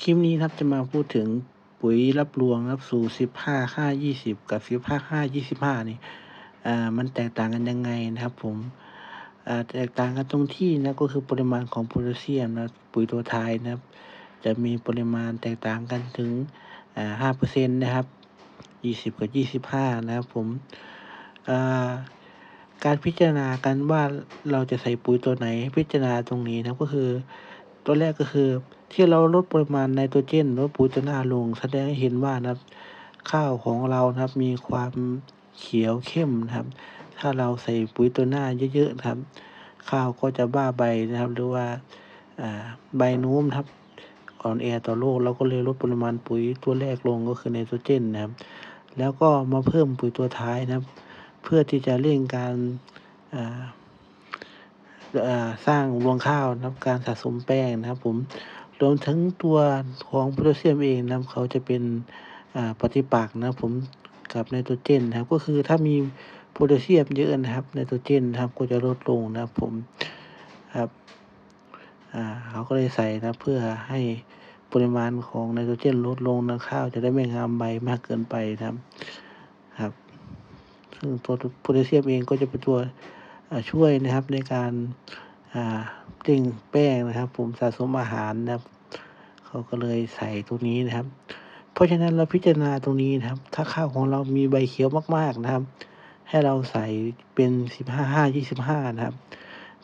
คลิปนี้ครับจะมาพูดถึงปุ๋ยรับรวงรับสู่สิบห้าห้ายี่สิบกับสิบห้าห้ายี่สิบห้านี่อ่ามันแตกต่างกันยังไงนะครับ ผมอ่าแตกต่างกันตรงที่นะก็คือปริมาณของโพแทสเซียมนะปุ๋ยตัวท้ายนะครับ จะมีปริมาณแตกต่างกันถึงอ่าห้าเปอร์เซ็นต์นะครับยี่สิบกับยี่สิบห้านะครับผมอ่าการพิจารณากันว่าเราจะใส่ปุ๋ยตัวไหน พิจารณาตรงนี้นะก็คือ ตัวแรกก็คือ ที่เราลดปริมาณไนโตรเจนลดปุ๋ยตัวหน้าลง แสดงให้เห็นว่านะครับ ข้าวของเรานะครับมีความเขียวเข้มนะครับ ถ้าเราใส่ปุ๋ยตัวหน้าเยอะๆนะครับ ข้าวก็จะบ้าใบนะครับ หรือว่าใบนู้มครับอ่อนแอต่อโรคเราก็เลยลดปริมาณปุ๋ยตัวแรกลงก็คือไนโตรเจนนะครับ แล้วก็มาเพิ่มปุ๋ยตัวท้ายนะครับ เพื่อที่จะเร่งการสร้างรวงข้าวนะครับการสะสมแป้งนะครับผม รวมทั้งตัวของโพแทสเซียมเองนะครับเขาจะเป็นปฏิปักษ์นะผมกับไนโตรเจนนะครับก็คือถ้ามีโพแทสเซียมเยอะนะครับไนโตรเจนนะครับก็จะลดลงนะครับผมครับเขาก็เลยใส่นะเพื่อให้ปริมาณของไนโตรเจนลดลงนะข้าวจะได้ไม่งามใบมากเกินไปนะครับครับ ซึ่งตัวโพแทสเซียมเองก็จะเป็นตัวช่วยนะครับในการ เร่งแป้งนะครับ ผมสะสมอาหารนะครับ เขาก็เลยใส่ตรงนี้นะครับ เพราะฉะนั้นเราพิจารณาตรงนี้นะครับ ถ้าข้าวของเรามีใบเขียวมาก ๆนะครับ ให้เราใส่เป็นสิบห้าห้ายี่สิบห้านะครับ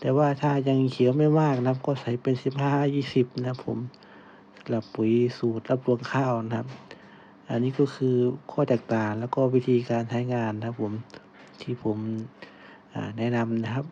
แต่ว่าถ้ายังเขียวไม่มากนะครับ ก็ใส่เป็นสิบห้ายี่สิบนะครับผมสำหรับปุ๋ยสูตรรับรวงข้าวนะครับ อันนี้ก็คือข้อแตกต่างแล้วก็วิธีการใช้งานนะครับผมที่ผมแนะนำนะครับ